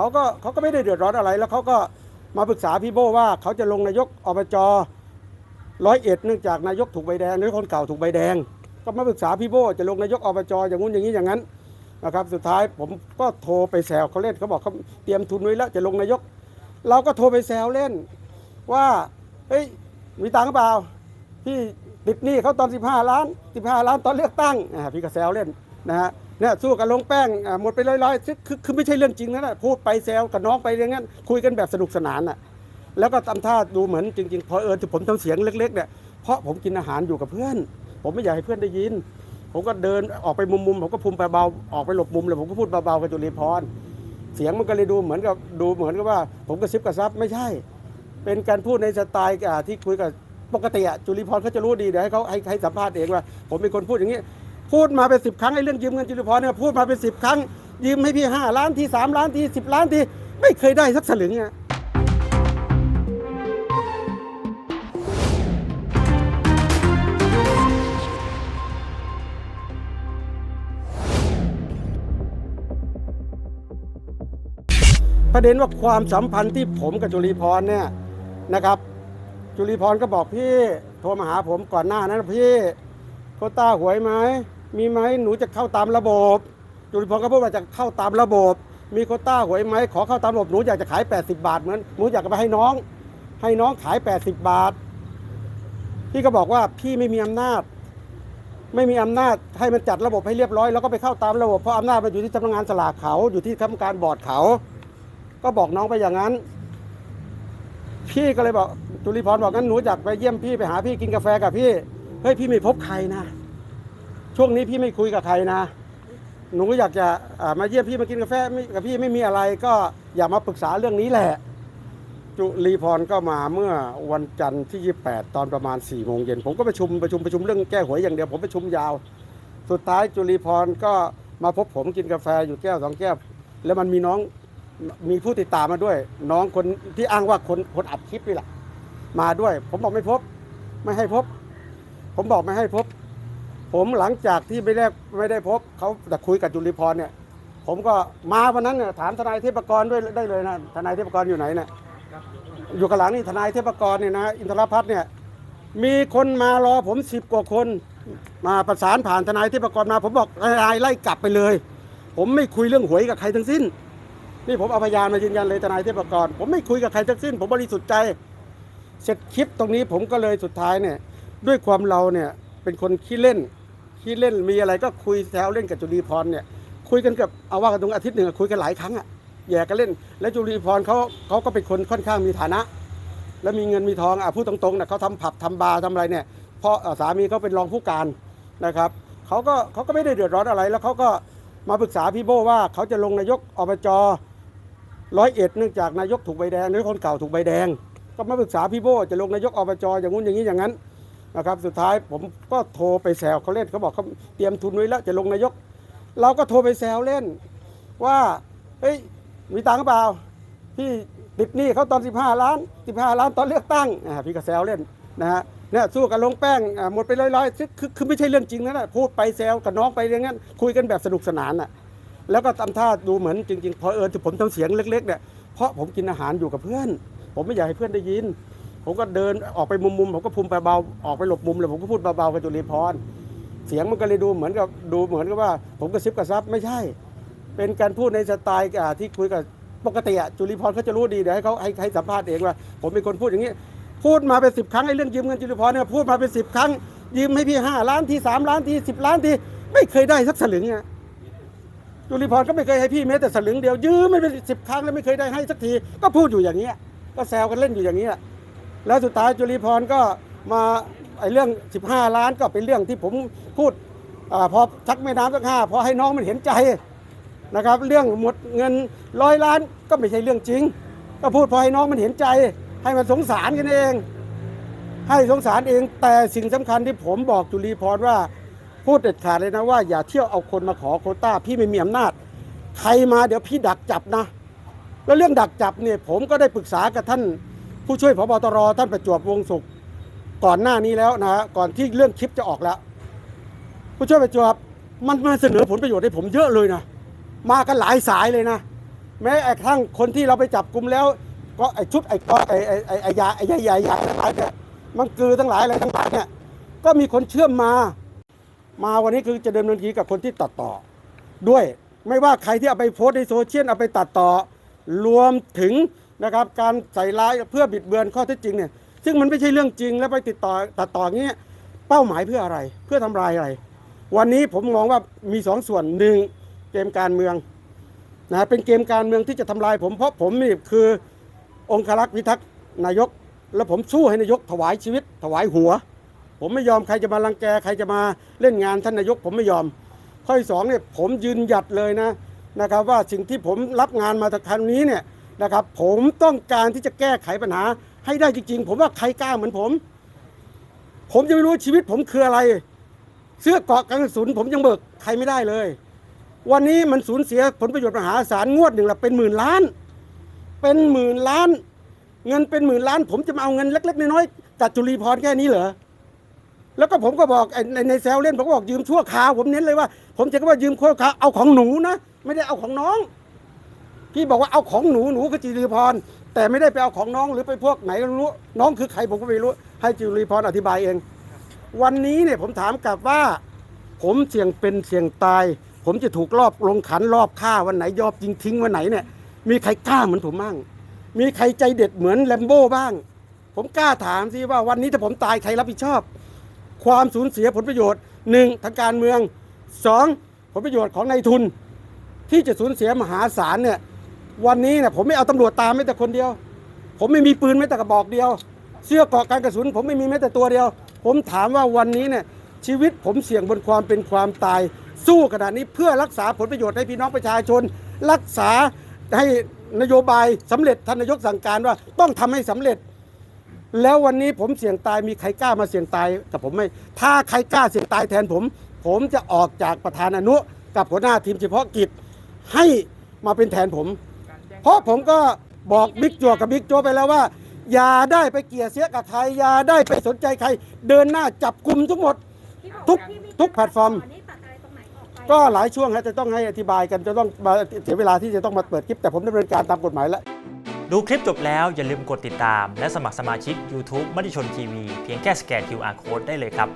เขาก็เขาก็ไม่ได้เดือดร้อนอะไร แล้วเขาก็มาปรึกษาพี่โบว่าเขาจะลงนายกอบจร้อยเอ็ดเนื่องจากนายกถูกใบแดงนายกคนเก่าถูกใบแดง ก็มาปรึกษาพี่โบจะลงนายกอบจอย่างงู้นอย่างนี้อย่างนั้นนะครับสุดท้ายผมก็โทรไปแซวเขาเล่นเขาบอกเขาเตรียมทุนไว้แล้วจะลงนายก เราก็โทรไปแซวเล่น ว่าเฮ้ยมีตังค์เปล่าพี่ติดหนี้เขาตอน 15 ล้าน 15 ล้านตอนเลือกตั้งอ่าพี่ก็แซวเล่นนะฮะ เนี่ยสู้กับลงแป้งอ่าหมดไปร้อยๆซึ่งคือคือไม่ใช่เรื่องจริงนะนะพูดไปแซวกับน้องไปอย่างนั้นคุยกันแบบสนุกสนานอะแล้วก็ทำท่าดูเหมือนจริงๆพอเออที่ผมทำเสียงเล็กๆเนี่ยเพราะผมกินอาหารอยู่กับเพื่อน ผมไม่อยากให้เพื่อนได้ยิน ผมก็เดินออกไปมุมๆผมก็พูดเบาๆออกไปหลบมุมเลยผมก็พูดเบาๆกับจุลีพรเสียงมันก็เลยดูเหมือนกับดูเหมือนกับว่า ผมกระซิบกระซับไม่ใช่ เป็นการพูดในสไตล์อ่าที่คุยกับปกติอะจุลีพรเขาจะรู้ดีเดี๋ยวให้เขาให้ให้สัมภาษณ์เองว่า ผมเป็นคนพูดอย่างนี้ พูดมาเป็นสิบครั้งไอ้เรื่องยืมเงินจุลีพรเนี่ยพูดมาเป็นสิบครั้ง ยืมให้พี่ห้าล้านทีสามล้านทีสิบล้านทีไม่เคยได้สักสลึงอะประเด็นว่าความสัมพันธ์ที่ผมกับจุลีพรเนี่ยนะครับ จุลีพรก็บอกพี่โทรมาหาผมก่อนหน้านั้นพี่โคต้าหวยไหม มีไหมหนูจะเข้าตามระบบจุลีพรก็พูดว่าจะเข้าตามระบบ มีโคต้าหวยไหมขอเข้าตามระบบหนูอยากจะขาย 80 บาทเหมือนหนูอยากจะไปให้น้อง ให้น้องขาย 80 บาท พี่ก็บอกว่าพี่ไม่มีอำนาจ ไม่มีอำนาจให้มันจัดระบบให้เรียบร้อยแล้วก็ไปเข้าตามระบบเพราะอำนาจมันอยู่ที่สำนักงานสลากเขาอยู่ที่คณะกรรมการบอร์ดเขา ก็บอกน้องไปอย่างนั้น พี่ก็เลยบอกจุลีพรบอกงั้นหนูอยากไปเยี่ยมพี่ไปหาพี่กินกาแฟกับพี่เฮ้ยพี่ไม่พบใครนะ ช่วงนี้พี่ไม่คุยกับใครนะ หนูอยากจะมาเยี่ยมพี่มากินกาแฟกับพี่ไม่มีอะไรก็อยากมาปรึกษาเรื่องนี้แหละ จุลีพรก็มาเมื่อวันจันทร์ที่ 28 ตอนประมาณ4โมงเย็นผมก็ประชุมประชุมประชุมเรื่องแก้หวยอย่างเดียวผมประชุมยาว สุดท้ายจุลีพรก็มาพบผมกินกาแฟอยู่แก้วสองแก้ว แล้วมันมีน้องมีผู้ติดตามมาด้วย น้องคนที่อ้างว่าคนคนอัดคลิปนี่แหละมาด้วย ผมบอกไม่พบ ไม่ให้พบ ผมบอกไม่ให้พบ ผมหลังจากที่ไม่ได้ไม่ได้พบเขาแต่คุยกับจุลิพรเนี่ย ผมก็มาวันนั้นเนี่ยถามทนายเทพกรด้วยได้เลยนะทนายเทพกรอยู่ไหนเนี่ยอยู่กับหลังนี่ทนายเทพกรเนี่ยนะอินทรพัฒน์เนี่ยมีคนมารอผมสิบกว่าคน มาประสานผ่านทนายเทพกรมา ผมบอกทนายไล่กลับไปเลย ผมไม่คุยเรื่องหวยกับใครทั้งสิ้น นี่ผมเอาพยานมายืนยันเลยทนายเทพกร ผมไม่คุยกับใครทั้งสิ้น ผมบริสุทธิ์ใจเสร็จคลิปตรงนี้ผมก็เลยสุดท้ายเนี่ยด้วยความเราเนี่ยเป็นคนขี้เล่น ขี้เล่นมีอะไรก็คุยแซวเล่นกับจุลีพรเนี่ย คุยกันกับเอาว่ากันตรงอาทิตย์หนึ่งคุยกันหลายครั้งอะแย่กันเล่น และจุลีพรเขาเขาก็เป็นคนค่อนข้างมีฐานะ แล้วมีเงินมีทองอะพูดตรงๆนะเขาทำผับทำบาร์ทำอะไรเนี่ยเพราะเอ่อสามีเขาเป็นรองผู้การนะครับเขาก็เขาก็ไม่ได้เดือดร้อนอะไร แล้วเขาก็มาปรึกษาพี่โบว่าเขาจะลงนายกอบจร้อยเอ็ดเนื่องจากนายกถูกใบแดงนายกคนเก่าถูกใบแดง ก็มาปรึกษาพี่โบจะลงนายกอบจอย่างงู้นอย่างนี้อย่างนั้น นะครับสุดท้ายผมก็โทรไปแซวเขาเล่นเขาบอกเขาเตรียมทุนไว้แล้วจะลงนายก เราก็โทรไปแซวเล่น ว่าเฮ้ยมีตังค์เปล่าพี่ติดหนี้เขาตอน 15 ล้าน 15 ล้านตอนเลือกตั้งอ่าพี่ก็แซวเล่นนะฮะเนี่ยสู้กับลงแป้งอ่าหมดไปร้อยๆซึ่งคือคือไม่ใช่เรื่องจริงนะนะพูดไปแซวกับน้องไปอย่างนั้นคุยกันแบบสนุกสนานอะแล้วก็ทำท่าดูเหมือนจริงๆพอเออที่ผมทำเสียงเล็กๆเนี่ยเพราะผมกินอาหารอยู่กับเพื่อน ผมไม่อยากให้เพื่อนได้ยิน ผมก็เดินออกไปมุมๆผมก็พูดเบาๆออกไปหลบมุมเลยผมก็พูดเบาๆกับจุลีพรเสียงมันก็เลยดูเหมือนกับดูเหมือนกับว่า ผมกระซิบกระซับไม่ใช่ เป็นการพูดในสไตล์ที่คุยกับปกติอะจุลีพรเขาจะรู้ดีเดี๋ยวให้เขาให้ให้สัมภาษณ์เองว่า ผมเป็นคนพูดอย่างนี้ พูดมาเป็นสิบครั้งไอ้เรื่องยืมเงินจุลีพรเนี่ยพูดมาเป็นสิบครั้งยืมให้พี่ห้าล้านทีสามล้านทีสิบล้านทีไม่เคยได้สักสลึงอะจุลีพรก็ไม่เคยให้พี่แม้แต่สลึงเดียวยืมไม่เป็นสิบครั้งแล้วไม่เคยได้ให้สักทีก็พูดอยู่อย่างเงี้ยก็แซวกันเล่นอยู่อย่างเงี้ย แล้วสุดท้ายจุลีพรก็มาไอ้เรื่อง 15 ล้านก็เป็นเรื่องที่ผมพูดอพอชักแม่น้ำสักห้าพอให้น้องมันเห็นใจนะครับ เรื่องหมดเงินร้อยล้านก็ไม่ใช่เรื่องจริง ก็พูดพอให้น้องมันเห็นใจ ให้มันสงสารกันเอง ให้สงสารเองแต่สิ่งสำคัญที่ผมบอกจุลีพรว่าพูดเด็ดขาดเลยนะว่าอย่าเที่ยวเอาคนมาขอโคต้า พี่ไม่มีอำนาจ ใครมาเดี๋ยวพี่ดักจับนะ แล้วเรื่องดักจับเนี่ยผมก็ได้ปรึกษากับท่าน ผู้ช่วยพบตรท่านประจวบวงศุข ก่อนหน้านี้แล้วนะฮะก่อนที่เรื่องคลิปจะออกแล้ว ผู้ช่วยประจวบมันมาเสนอผลประโยชน์ให้ผมเยอะเลยนะมากันหลายสายเลยนะ แม้กระทั่งคนที่เราไปจับกลุ่มแล้ว ก็ไอชุดไอก้อไอไอไอไอยาไอใหญ่ใหญ่ใหญ่ทั้งหลายเนี่ยมันกือทั้งหลายอะไรทั้งหลายเนี่ยก็มีคนเชื่อมมา มาวันนี้คือจะดำเนินคดีกับคนที่ตัดต่อ ด้วยไม่ว่าใครที่เอาไปโพสต์ในโซเชียลเอาไปตัดต่อ รวมถึง นะครับการใส่ร้ายเพื่อบิดเบือนข้อเท็จจริงเนี่ยซึ่งมันไม่ใช่เรื่องจริงแล้วไปติดต่อตัดต่องเงี้ยเป้าหมายเพื่ออะไร เพื่อทำลายอะไร วันนี้ผมมองว่ามีสองส่วนหนึ่งเกมการเมืองนะเป็นเกมการเมืองที่จะทำลายผมเพราะผมนี่คือองครักษ์พิทักษ์นายก แล้วผมสู้ให้นายกถวายชีวิต ถวายหัว ผมไม่ยอมใครจะมารังแกใครจะมาเล่นงานท่านนายก ผมไม่ยอม ข้อที่สองเนี่ยผมยืนหยัดเลยนะนะครับว่าสิ่งที่ผมรับงานมาจากครั้งนี้เนี่ย นะครับ ผมต้องการที่จะแก้ไขปัญหาให้ได้จริง ๆ ผมว่าใครกล้าเหมือนผม ผมจะไม่รู้ชีวิตผมคืออะไร เสื้อเกาะกันกระสุนผมยังเบิกใครไม่ได้เลย วันนี้มันสูญเสียผลประโยชน์มหาศาลงวดหนึ่งละเป็นหมื่นล้าน เป็นหมื่นล้าน เงินเป็นหมื่นล้าน ผมจะมาเอาเงินเล็ก ๆ น้อยๆจากจุลีพรแค่นี้เหรอแล้วก็ผมก็บอกในในแซวเล่นผมก็บอกยืมชั่วคราวผมเน้นเลยว่า ผมจะก็ว่ายืมชั่วคราวเอาของหนูนะ ไม่ได้เอาของน้อง พี่บอกว่าเอาของหนูหนูคือจิรีพร แต่ไม่ได้ไปเอาของน้องหรือไปพวกไหนก็รู้ น้องคือใครผมก็ไม่รู้ให้จิรีพรอธิบายเอง วันนี้เนี่ยผมถามกลับว่า ผมเสี่ยงเป็นเสี่ยงตาย ผมจะถูกรอบลงขันรอบฆ่าวันไหนยอบจริงทิ้งวันไหนเนี่ย มีใครกล้าเหมือนผมบ้างมีใครใจเด็ดเหมือนแลมโบ้บ้าง ผมกล้าถามสิว่าวันนี้ถ้าผมตายใครรับผิดชอบ ความสูญเสียผลประโยชน์หนึ่งทางการเมืองสองผลประโยชน์ของนายทุน ที่จะสูญเสียมหาศาลเนี่ย วันนี้เนี่ยผมไม่เอาตำรวจตามแม้แต่คนเดียว ผมไม่มีปืนแม้แต่กระบอกเดียว เสื้อเกราะการกระสุน ผมไม่มีแม้แต่ตัวเดียว ผมถามว่าวันนี้เนี่ยชีวิตผมเสี่ยงบนความเป็นความตาย สู้ขนาดนี้เพื่อรักษาผลประโยชน์ให้พี่น้องประชาชน รักษาให้นโยบายสำเร็จท่านนายกสั่งการว่าต้องทำให้สำเร็จ แล้ววันนี้ผมเสี่ยงตายมีใครกล้ามาเสี่ยงตายกับผมไหมถ้าใครกล้าเสี่ยงตายแทนผม ผมจะออกจากประธานอนุกับหัวหน้าทีมเฉพาะกิจให้มาเป็นแทนผม เพราะผมก็บอกบิ๊กจัวกับบิ๊กโจไปแล้วว่า อย่าได้ไปเกลียดเสียกับใครอย่าได้ไปสนใจใคร เดินหน้าจับกลุ่มทั้งหมด ทุกทุกแพลตฟอร์มนี่ตัดอะไรตรงไหนออกไปก็หลายช่วงฮะจะต้องให้อธิบายกันจะต้องมาเสียเวลาที่จะต้องมาเปิดคลิป แต่ผมดำเนินการตามกฎหมายแล้ว ดูคลิปจบแล้วอย่าลืมกดติดตาม และสมัครสมาชิก YouTube มติชนทีวีเพียงแค่สแกน QR Code ได้เลยครับ